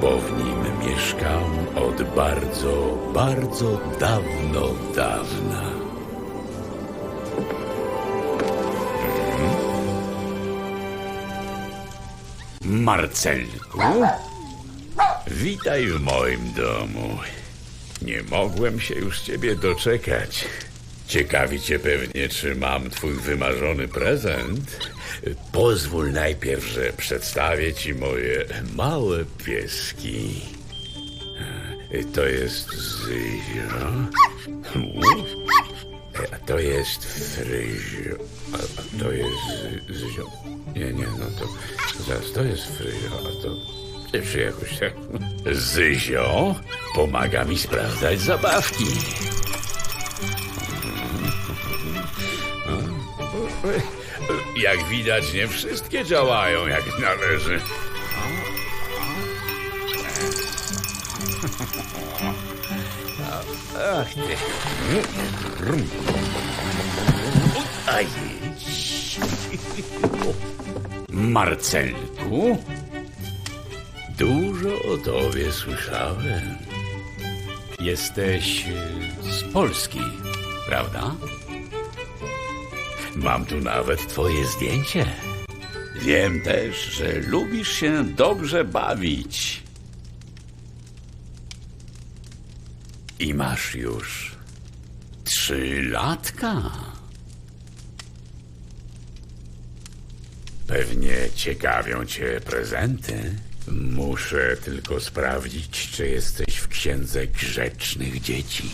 bo w nim mieszkam od bardzo, bardzo dawno, dawna. Mhm. Marcelku, witaj w moim domu. Nie mogłem się już ciebie doczekać. Ciekawi cię pewnie, czy mam twój wymarzony prezent. Pozwól najpierw, że przedstawię ci moje małe pieski. To jest Zyzio. A to jest Fryzio. A to jest Zy- Zyzio. Nie, nie, no to zaraz to jest Fryzio, a to... Czy jakoś tak? Zyzio pomaga mi sprawdzać zabawki. Jak widać, nie wszystkie działają jak należy. Ach ty. Aj. Marcelku, dużo o tobie słyszałem. Jesteś z Polski, prawda? Mam tu nawet twoje zdjęcie. Wiem też, że lubisz się dobrze bawić. I masz już trzy latka. Pewnie ciekawią cię prezenty. Muszę tylko sprawdzić, czy jesteś w księdze grzecznych dzieci.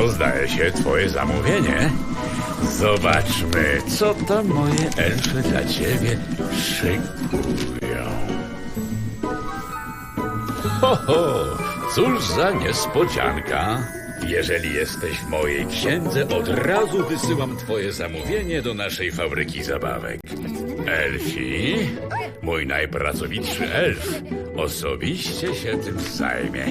To zdaje się twoje zamówienie. Zobaczmy, co to moje elfy dla ciebie szykują. Ho, ho, cóż za niespodzianka. Jeżeli jesteś w mojej księdze, od razu wysyłam twoje zamówienie do naszej fabryki zabawek. Elfi, mój najpracowitszy elf, osobiście się tym zajmie.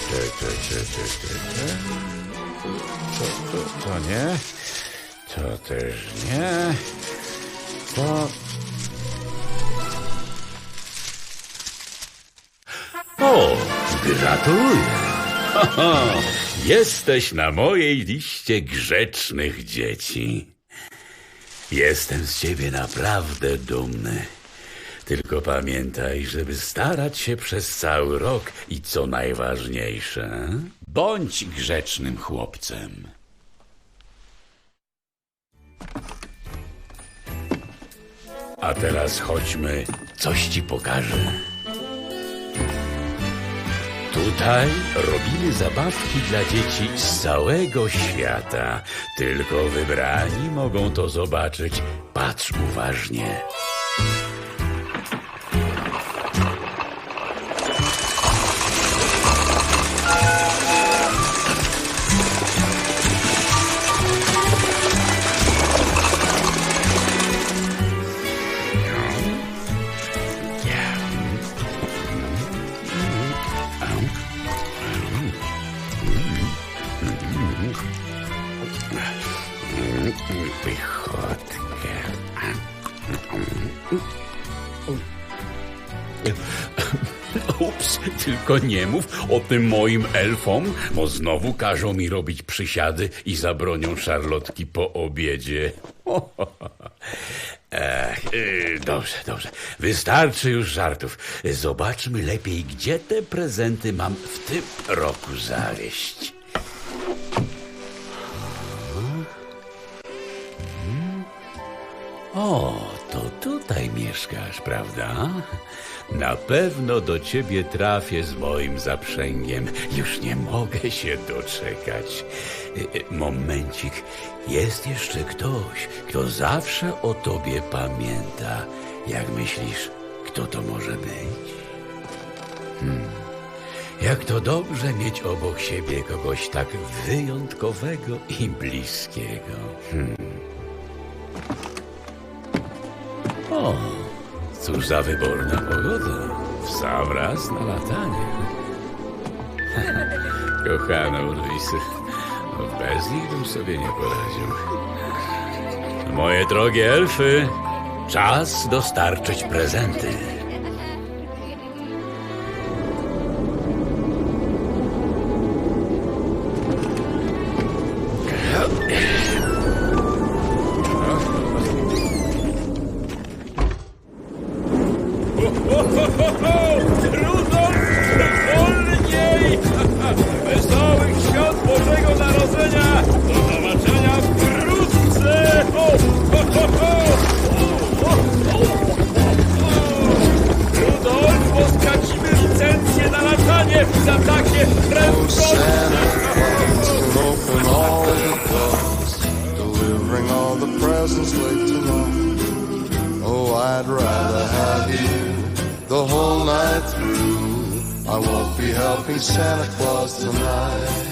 Y, To, to, to, to, to, nie. To też nie. To... O, gratuluję. Jesteś na mojej liście grzecznych dzieci. Jestem z ciebie naprawdę dumny. Tylko pamiętaj, żeby starać się przez cały rok i co najważniejsze, bądź grzecznym chłopcem. A teraz chodźmy, coś ci pokażę. Tutaj robimy zabawki dla dzieci z całego świata. Tylko wybrani mogą to zobaczyć. Patrz uważnie. Ups, tylko nie mów o tym moim elfom, bo znowu każą mi robić przysiady i zabronią szarlotki po obiedzie. Ech, y, dobrze, dobrze. Wystarczy już żartów. Zobaczmy lepiej, gdzie te prezenty mam w tym roku zawieść. O, to tutaj mieszkasz, prawda? Na pewno do ciebie trafię z moim zaprzęgiem. Już nie mogę się doczekać. Y, y, Momencik, jest jeszcze ktoś, kto zawsze o tobie pamięta. Jak myślisz, kto to może być? Hmm. Jak to dobrze mieć obok siebie kogoś tak wyjątkowego i bliskiego. O, cóż za wyborna pogoda. W sam raz na latanie. Kochana Urwisy, no bez nich bym sobie nie poradził. Moje drogie elfy, czas dostarczyć prezenty. Rudolf, through. I won't be helping Santa Claus tonight.